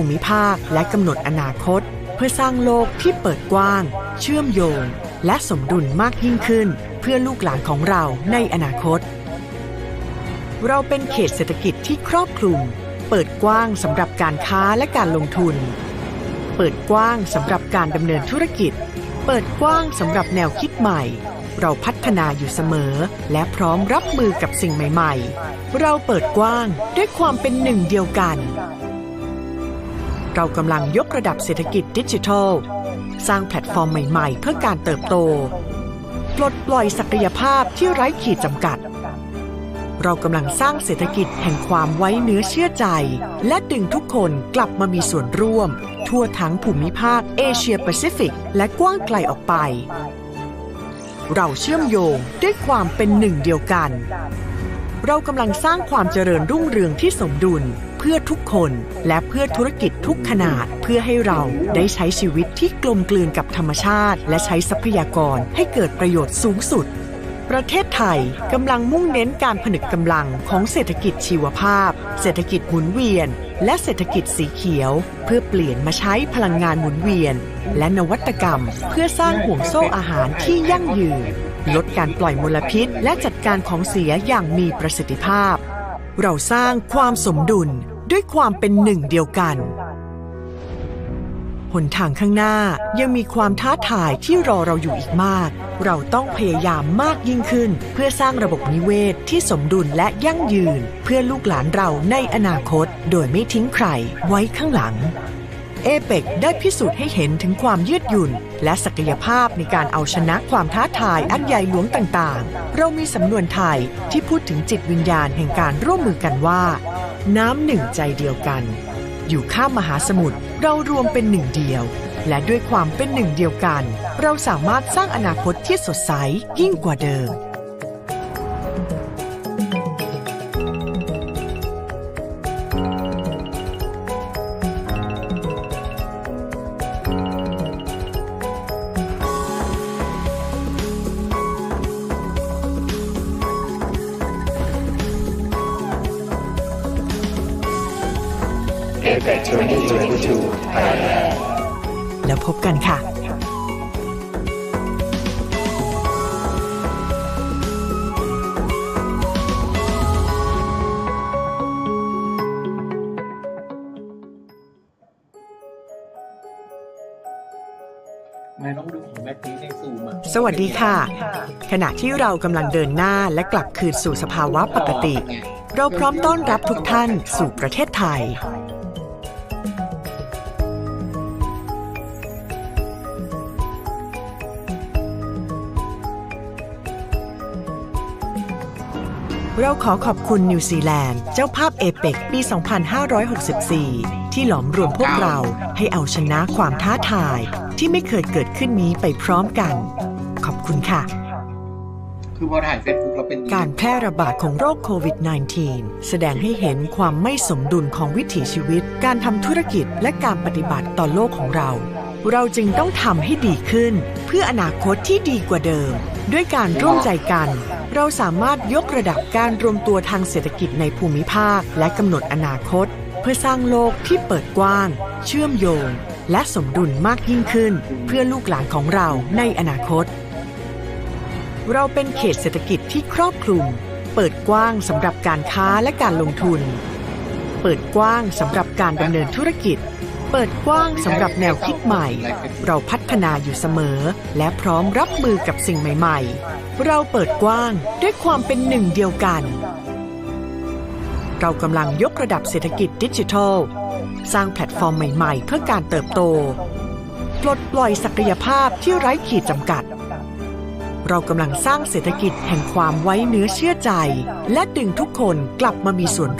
ภูมิภาคและกำหนดอนาคต เพื่อสร้างโลกที่เปิดกว้าง เชื่อมโยง และสมดุลมากยิ่งขึ้น เพื่อลูกหลานของเราในอนาคต เราเป็นเขตเศรษฐกิจที่ครอบคลุม เปิดกว้างสำหรับการค้าและการลงทุน เปิดกว้างสำหรับการดำเนินธุรกิจ เปิดกว้างสำหรับแนวคิดใหม่ เราพัฒนาอยู่เสมอ และพร้อมรับมือกับสิ่งใหม่ ๆ เราเปิดกว้างด้วยความเป็นหนึ่งเดียวกัน เรากำลังยกระดับเศรษฐกิจดิจิทัล สร้างแพลตฟอร์มใหม่ๆ เพื่อการเติบโต ปลดปล่อยศักยภาพที่ไร้ขีดจำกัด เรากำลังสร้างเศรษฐกิจแห่งความไว้เนื้อเชื่อใจ และดึงทุกคนกลับมามีส่วนร่วม ทั่วทั้งภูมิภาคเอเชียแปซิฟิก และกว้างไกลออกไป เราเชื่อมโยงด้วยความเป็นหนึ่งเดียวกัน เรากำลังสร้างความเจริญรุ่งเรืองที่สมดุล พื่อทุกคน และเพื่อธุรกิจทุกขนาด เพื่อให้เราได้ใช้ชีวิตที่กลมกลืนกับธรรมชาติ และใช้ทรัพยากรให้เกิดประโยชน์สูงสุด ประเทศไทยกำลังมุ่งเน้นการผนึกกำลังของเศรษฐกิจชีวภาพ เศรษฐกิจหมุนเวียน และเศรษฐกิจสีเขียว เพื่อเปลี่ยนมาใช้พลังงานหมุนเวียน และนวัตกรรม เพื่อสร้างห่วงโซ่อาหารที่ยั่งยืนลดการปล่อยมลพิษ และจัดการของเสียอย่างมีประสิทธิภาพ เราสร้างความสมดุล ด้วยความเป็นหนึ่งเดียวกันหนทางข้างหน้ายังมีความท้าทายที่รอเราอยู่อีกมาก เราต้องพยายามมากยิ่งขึ้น เพื่อสร้างระบบนิเวศที่สมดุลและยั่งยืน เพื่อลูกหลานเราในอนาคต โดยไม่ทิ้งใครไว้ข้างหลัง เอเปกได้พิสูจน์ให้เห็นถึงความยืดหยุ่น และศักยภาพในการเอาชนะความท้าทายอันใหญ่หลวงต่างๆ เรามีสำนวนไทยที่พูดถึงจิตวิญญาณแห่งการร่วมมือกันว่า น้ำหนึ่งใจเดียวกัน อยู่ข้ามมหาสมุทรเรารวมเป็นหนึ่งเดียว และด้วยความเป็นหนึ่งเดียวกัน เราสามารถสร้างอนาคตที่สดใสยิ่งกว่าเดิม 2022 Thailand แล้วพบกันค่ะไม่ต้องดูของแบบนี้ในซูมอะสวัสดีค่ะ ขณะที่เรากำลังเดินหน้าและกลับคืนสู่สภาวะปกติ เราพร้อมต้อนรับทุกท่านสู่ประเทศไทย เราขอขอบคุณนิวซีแลนด์ เจ้าภาพเอเปกปี 2564 ที่หลอมรวมพวกเราให้เอาชนะความท้าทายที่ไม่เคยเกิดขึ้นนี้ไปพร้อมกัน ขอบคุณค่ะ คือพอถ่ายเฟซบุ๊กเราเป็นการแพร่ระบาดของโรคโควิด -19 แสดงให้เห็นความไม่สมดุลของวิถีชีวิต การทำธุรกิจและการปฏิบัติต่อโลกของเรา เราจึงต้องทำให้ดีขึ้น เพื่ออนาคตที่ดีกว่าเดิม ด้วยการร่วมใจกัน เราสามารถยกระดับการรวมตัวทางเศรษฐกิจในภูมิภาค และกำหนดอนาคต เพื่อสร้างโลกที่เปิดกว้าง เชื่อมโยง และสมดุลมากยิ่งขึ้น เพื่อลูกหลานของเราในอนาคต เราเป็นเขตเศรษฐกิจที่ครอบคลุม เปิดกว้างสำหรับการค้าและการลงทุน เปิดกว้างสำหรับการดำเนินธุรกิจ เปิดกว้างสำหรับแนวคิดใหม่ เราพัฒนาอยู่เสมอ และพร้อมรับมือกับสิ่งใหม่ๆ เราเปิดกว้างด้วยความเป็นหนึ่งเดียวกัน เรากำลังยกระดับเศรษฐกิจดิจิทัล สร้างแพลตฟอร์มใหม่ๆ เพื่อการเติบโต ปลดปล่อยศักยภาพที่ไร้ขีดจำกัด เรากำลังสร้างเศรษฐกิจแห่งความไว้เนื้อเชื่อใจ และดึงทุกคนกลับมามีส่วน